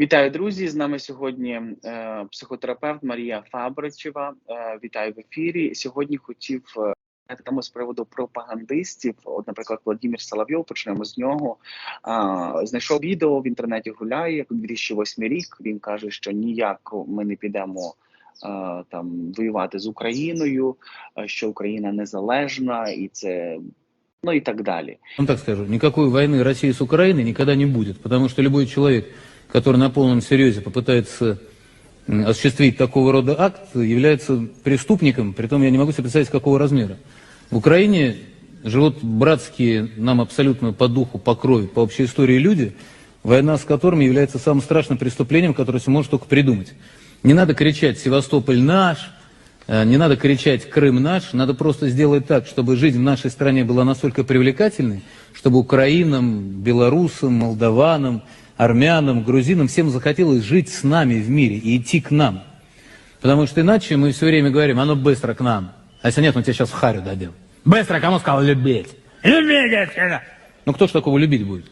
Вітаю, друзі! З нами сьогодні е, психотерапевт Марія Фабричева. Е, вітаю в ефірі. Сьогодні хотів е, тему з приводу пропагандистів. От, наприклад, Владимир Соловйов, почнемо з нього. Е, знайшов відео в інтернеті. Гуляє 2008 рік. Він каже, що ніяк ми не підемо. е, Там воювати з Україною, е, що Україна незалежна, і це ну і так далі. Ну так скажу, никакой войны России с Украиной никогда не будет, потому что любой человек, который на полном серьезе попытается осуществить такого рода акт, является преступником, притом я не могу себе представить, какого размера. В Украине живут братские нам абсолютно по духу, по крови, по общей истории люди, война с которыми является самым страшным преступлением, которое себе может только придумать. Не надо кричать «Севастополь наш», Э, Не надо кричать «Крым наш», надо просто сделать так, чтобы жизнь в нашей стране была настолько привлекательной, чтобы украинам, белорусам, молдаванам, армянам, грузинам всем захотелось жить с нами в мире и идти к нам. Потому что иначе мы все время говорим, оно быстро к нам. А если нет, мы тебя сейчас в харю дадим. Быстро, кому сказал любить? Любить отсюда! Ну кто ж такого любить будет?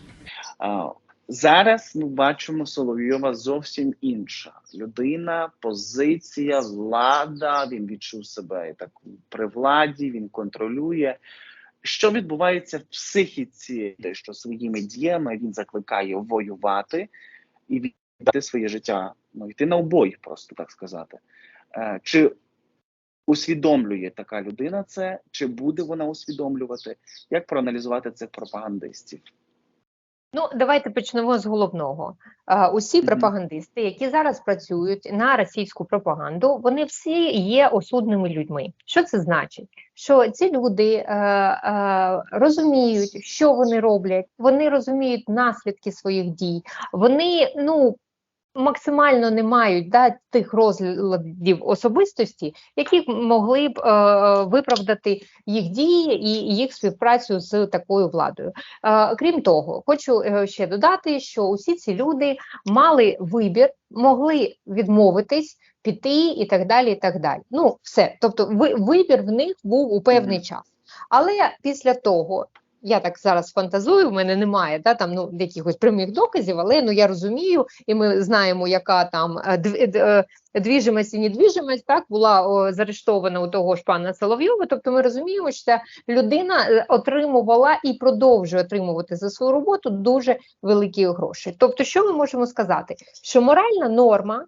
А, Зараз ми бачимо Соловйова зовсім інша людина, позиція, влада. Він відчув себе так при владі, він контролює. Що відбувається в психіці, те, що своїми діями він закликає воювати і віддати своє життя, ну йти на обой, просто так сказати. Е, Чи усвідомлює така людина це, чи буде вона усвідомлювати? Як проаналізувати цих пропагандистів? Ну, давайте почнемо з головного. А, усі пропагандисти, які зараз працюють на російську пропаганду, вони всі є осудними людьми. Що це значить? Що ці люди е, е, розуміють, що вони роблять, вони розуміють наслідки своїх дій, вони ну. Максимально не мають да, тих розладів особистості, які могли б е, виправдати їх дії і їх співпрацю з такою владою. Е, Крім того, хочу е, ще додати, що усі ці люди мали вибір, могли відмовитись, піти і так далі. і так далі. Ну, все. Тобто, ви, вибір в них був у певний Мгм. час. Але після того. Я так зараз фантазую, в мене немає да, там, ну, якихось прямих доказів, але ну, я розумію, і ми знаємо, яка там е, дв- е, двіжимость і недвіжимость так, була о, заарештована у того ж пана Соловйова. Тобто ми розуміємо, що ця людина е, отримувала і продовжує отримувати за свою роботу дуже великі гроші. Тобто, що ми можемо сказати? Що моральна норма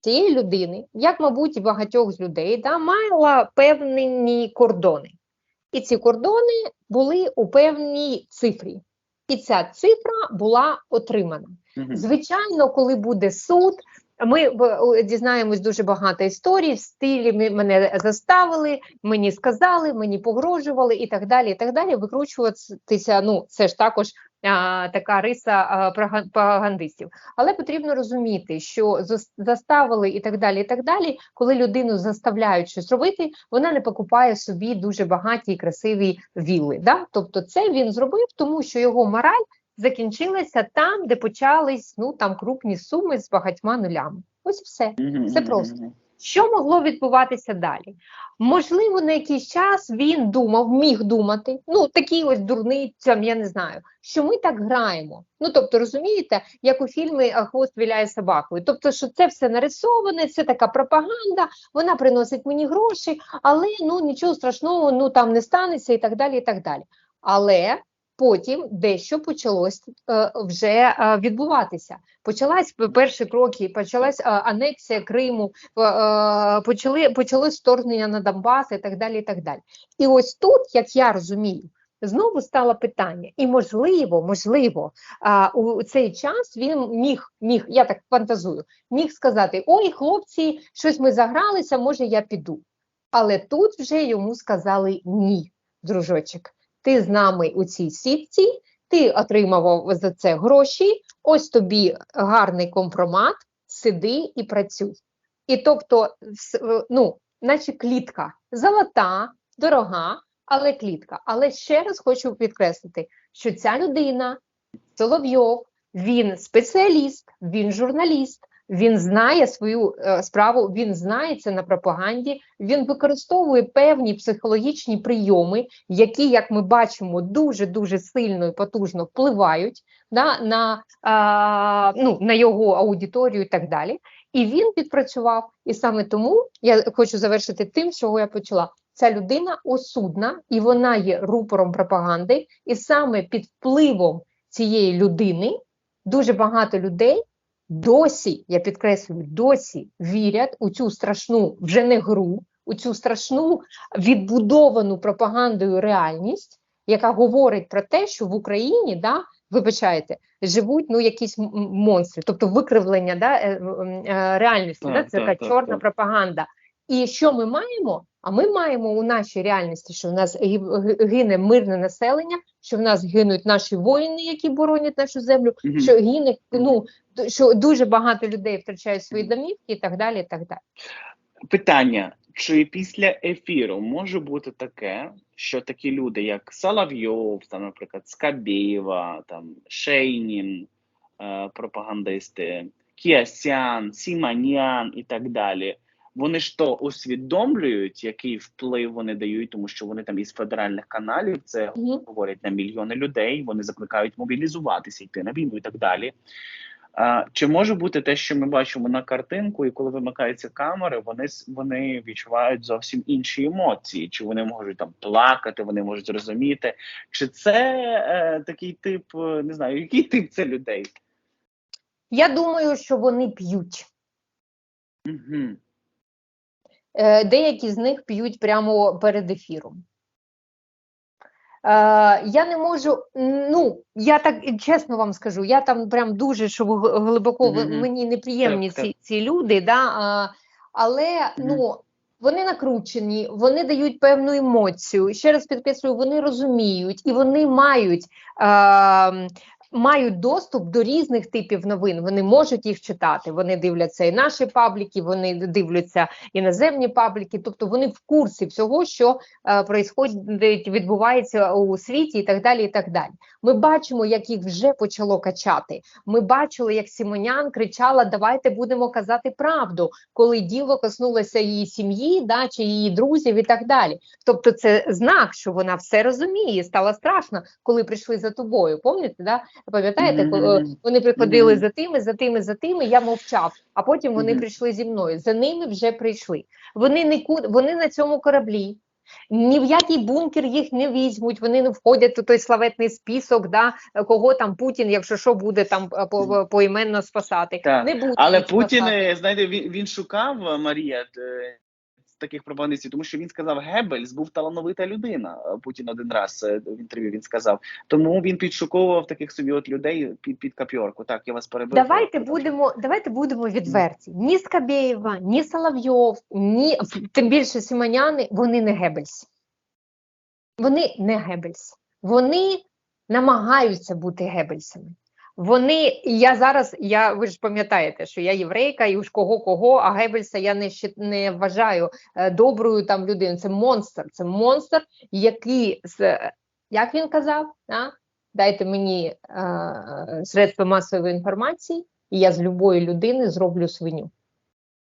цієї людини, як, мабуть, і багатьох з людей, да, мала певні кордони. І ці кордони були у певній цифрі. І ця цифра була отримана. Угу. Звичайно, коли буде суд, ми дізнаємось дуже багато історій в стилі «Ми- мене заставили, мені сказали, мені погрожували і так далі. І так далі. Викручуватися, ну це ж також така риса пропагандистів. Але потрібно розуміти, що зас- заставили і так далі. І так далі, коли людину заставляють щось робити, вона не покупає собі дуже багаті і красиві вілли. Да? Тобто, це він зробив, тому що його мораль закінчилася там, де почались ну там крупні суми з багатьма нулями. Ось і все. Все просто. Що могло відбуватися далі? Можливо, на якийсь час він думав, міг думати, ну такий ось дурний, там, я не знаю, що ми так граємо. Ну тобто, розумієте, як у фільмі «А Хвост віляє собакою. Тобто, що це все нарисоване, це така пропаганда, вона приносить мені гроші, але ну нічого страшного, ну там не станеться і так далі. і так далі. Але потім дещо почалось е, вже е, відбуватися. Почалась перші кроки, почалась е, анексія Криму, почали почалось вторгнення на Донбас і так далі. І так далі. І ось тут, як я розумію, знову стало питання, і можливо, можливо, у цей час він міг, міг, я так фантазую, міг сказати: Ой, хлопці, щось ми загралися, може я піду. Але тут вже йому сказали ні, дружочок. Ти з нами у цій сітці, ти отримував за це гроші. Ось тобі гарний компромат, сиди і працюй. І тобто, е, ну, наче клітка золота, дорога, але клітка. Але ще раз хочу підкреслити, що ця людина, Соловйов, він спеціаліст, він журналіст, він знає свою е, справу, він знається на пропаганді, він використовує певні психологічні прийоми, які, як ми бачимо, дуже дуже сильно і потужно впливають да, на, а, ну, на його аудиторію і так далі. І він підпрацював. І саме тому я хочу завершити тим, з чого я почала. Ця людина осудна і вона є рупором пропаганди, і саме під впливом цієї людини дуже багато людей досі, я підкреслюю, досі вірять у цю страшну вже не гру, у цю страшну відбудовану пропагандою реальність, яка говорить про те, що в Україні, да, вибачайте, живуть ну якісь монстри, тобто викривлення да, е, е, реальності, Так, да, це так, така так, чорна так. пропаганда. І що ми маємо? А ми маємо у нашій реальності, що в нас гине мирне населення, що в нас гинуть наші воїни, які боронять нашу землю, Мгм. що гине ну що дуже багато людей втрачають свої домівки і так далі. І так далі. Питання: чи після ефіру може бути таке, що такі люди, як Соловйов, там, наприклад, Скабєєва, там Шейнін, е, пропагандисти, Кіасян, Сіманян і так далі. Вони ж то усвідомлюють, який вплив вони дають, тому що вони там із федеральних каналів це Мгм. говорять на мільйони людей. Вони закликають мобілізуватися, йти на війну і так далі. А, чи може бути те, що ми бачимо на картинку, і коли вимикаються камери, вони вони відчувають зовсім інші емоції? Чи вони можуть там плакати, вони можуть зрозуміти? Чи це е, такий тип, е, не знаю, який тип це людей? Я думаю, що вони п'ють. Угу. Е, Деякі з них п'ють прямо перед ефіром. Е, я не можу, ну, я так чесно вам скажу, я там прям дуже що г- глибоко в- Мгм. мені неприємні Так, так. ці, ці люди, да, а, але ну, вони накручені, вони дають певну емоцію. Ще раз підкреслюю, вони розуміють і вони мають. Е, Мають доступ до різних типів новин, вони можуть їх читати. Вони дивляться і наші пабліки, вони дивляться іноземні пабліки, тобто вони в курсі всього, що е, відбувається у світі, і так далі. І так далі. Ми бачимо, як їх вже почало качати. Ми бачили, як Сімонян кричала: Давайте будемо казати правду, коли діло коснулося її сім'ї, да, чи її друзів і так далі. Тобто, це знак, що вона все розуміє. Стало страшно, коли прийшли за тобою. Пам'ятаєте, да? Пам'ятаєте, коли Мгм. вони приходили за тими, за тими, за тими. Я мовчав. А потім вони прийшли зі мною. За ними вже прийшли. Вони нікуди, вони на цьому кораблі. Ні в який бункер їх не візьмуть, вони не входять у той славетний список, да, кого там Путін, якщо що, буде там е, по, поіменно спасати. Так. Не буде Але Путін, спасати. е, знаєте, він, він шукав е, Марія е, таких пропагандистів, тому що він сказав, Геббельс був талановита людина. Е, Путін один раз е, в інтерв'ю він сказав. Тому він підшуковував таких собі от людей під, під капьорку. Так, я вас перебив. Давайте будемо, давайте будемо відверті. Ні Скабєєва, ні Соловйов, ні тим більше Сімоняни, вони не Геббельс. Вони не Геббельс. Вони намагаються бути Геббельсами. Вони, я зараз, я ви ж пам'ятаєте, що я єврейка, і уж кого кого, а Геббельса я не не вважаю е, доброю там людиною. Це монстр, це монстр, який з як він казав, а? дайте мені е, средства масової інформації, і я з любої людини зроблю свиню.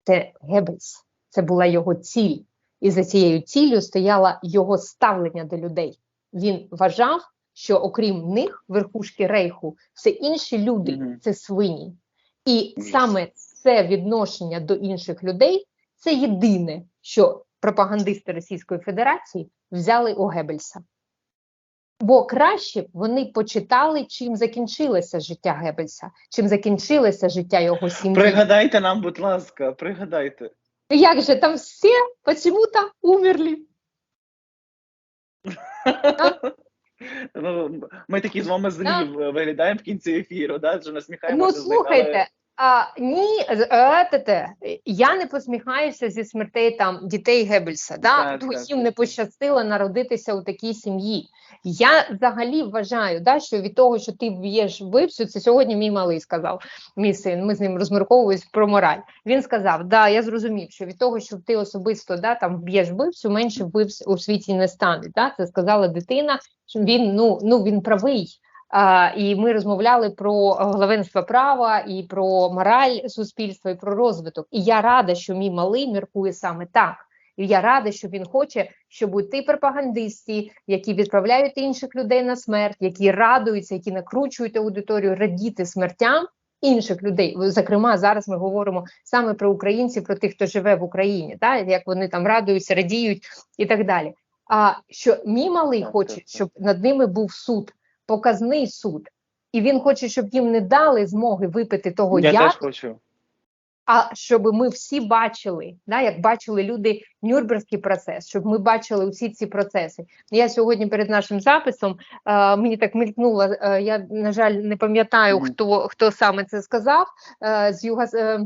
Це Геббельс, це була його ціль. І за цією ціллю стояло його ставлення до людей. Він вважав, що окрім них, верхушки рейху, все інші люди Мгм. це свині. І Ужас. саме це відношення до інших людей це єдине, що пропагандисти Російської Федерації взяли у Геббельса. Бо краще б вони почитали, чим закінчилося життя Геббельса, чим закінчилося життя його сім'ї. Пригадайте нам, будь ласка, пригадайте. Як же там всі почему-то умерли? Ну, ми такі з вами злі Так. виглядаємо в кінці ефіру, да? що насміхаємося. Ну них, але- слухайте, а, ні, е, те, те, я не посміхаюся зі смертей там дітей Геббельса. Да? Так, Ну, Їм не пощастило народитися у такій сім'ї. Я взагалі вважаю, да, що від того, що ти б'єш вбивцю, це сьогодні мій малий сказав, мій син. Ми з ним розмірковуємо про мораль. Він сказав: Да, я зрозумів, що від того, що ти особисто да, там вб'єш вбивцю, менше вбивць у світі не стане. Да? Це сказала дитина. Він ну, ну він правий. А, і ми розмовляли про главенство права і про мораль суспільства, і про розвиток. І я рада, що мій малий міркує саме так. І я рада, що він хоче, щоб ті пропагандисти, які відправляють інших людей на смерть, які радуються, які накручують аудиторію, радіти смертям інших людей. Зокрема, зараз ми говоримо саме про українців, про тих, хто живе в Україні, так як вони там радуються, радіють і так далі. А що мій малий Так, хоче, щоб над ними був суд, показний суд, і він хоче, щоб їм не дали змоги випити того Я яду, теж хочу. а щоб ми всі бачили, да, як бачили люди Нюрнберзький процес, щоб ми бачили усі ці процеси. Я сьогодні перед нашим записом е, мені так мількнуло, е, я на жаль не пам'ятаю, хто хто саме це сказав. Е, з юга е,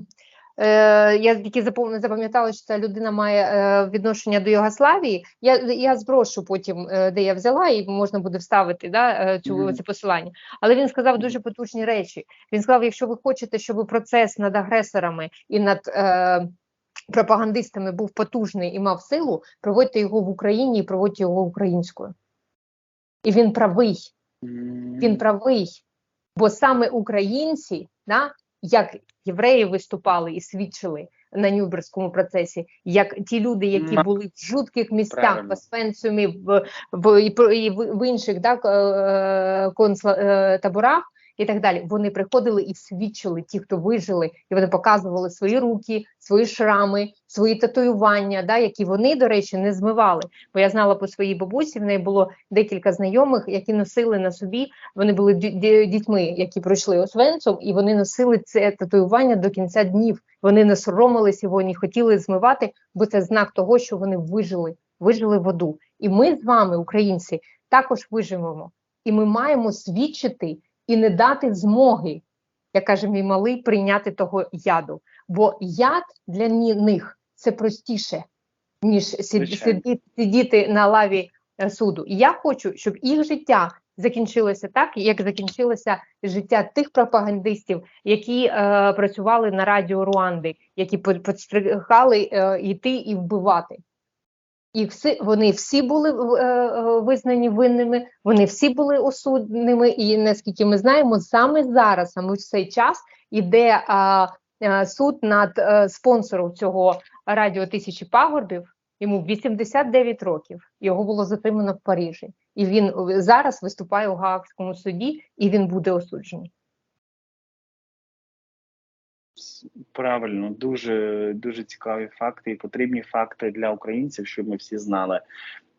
я тільки запам- запам'ятала, що ця людина має е, відношення до Югославії. Я, я зброшу потім, е, де я взяла, і можна буде вставити да, е, цю це посилання. Але він сказав дуже потужні речі. Він сказав: якщо ви хочете, щоб процес над агресорами і над е, пропагандистами був потужний і мав силу, проводьте його в Україні і проводьте його українською. І він правий, він правий. Бо саме українці, да, як євреї виступали і свідчили на Нюрнберзькому процесі, як ті люди, які були в жутких місцях, Правильно. в Освенцумі, в, в, і, в, в інших да, е, концла, е, таборах і так далі, вони приходили і свідчили ті, хто вижили, і вони показували свої руки, свої шрами, свої татуювання, да, які вони, до речі, не змивали. Бо я знала по своїй бабусі, в неї було декілька знайомих, які носили на собі. Вони були ді- ді- дітьми, які пройшли Освенцом, і вони носили це татуювання до кінця днів. Вони не соромились його, не хотіли змивати, бо це знак того, що вони вижили, вижили воду. І ми з вами, українці, також виживемо. І ми маємо свідчити і не дати змоги, як каже мій малий, прийняти того яду. Бо яд для них це простіше, ніж сид- Звичайно. сиді- сидіти на лаві е, суду. І я хочу, щоб їх життя закінчилося так, як закінчилося життя тих пропагандистів, які е, працювали на радіо Руанди, які підстригали е, йти і вбивати. І всі вони всі були е, е, визнані винними, вони всі були осудними. І наскільки ми знаємо, саме зараз, саме в цей час іде е, суд над е, спонсором цього радіо тисячі пагорбів. Йому 89 років. Його було затримано в Парижі, і він е, зараз виступає у Гаагському суді, і він буде осуджений. Правильно, дуже дуже цікаві факти і потрібні факти для українців, щоб ми всі знали.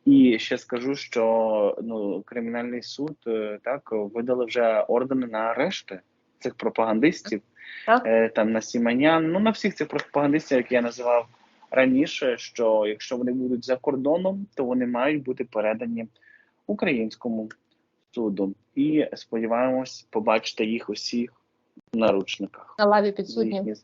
І ще скажу, що ну кримінальний суд е, так видали вже ордени на арешти цих пропагандистів, Так. е, там на Сіманян, ну на всіх цих пропагандистів, які я називав раніше. Що якщо вони будуть за кордоном, то вони мають бути передані українському суду. І сподіваємось побачити їх усіх наручниках. На лаві підсудні.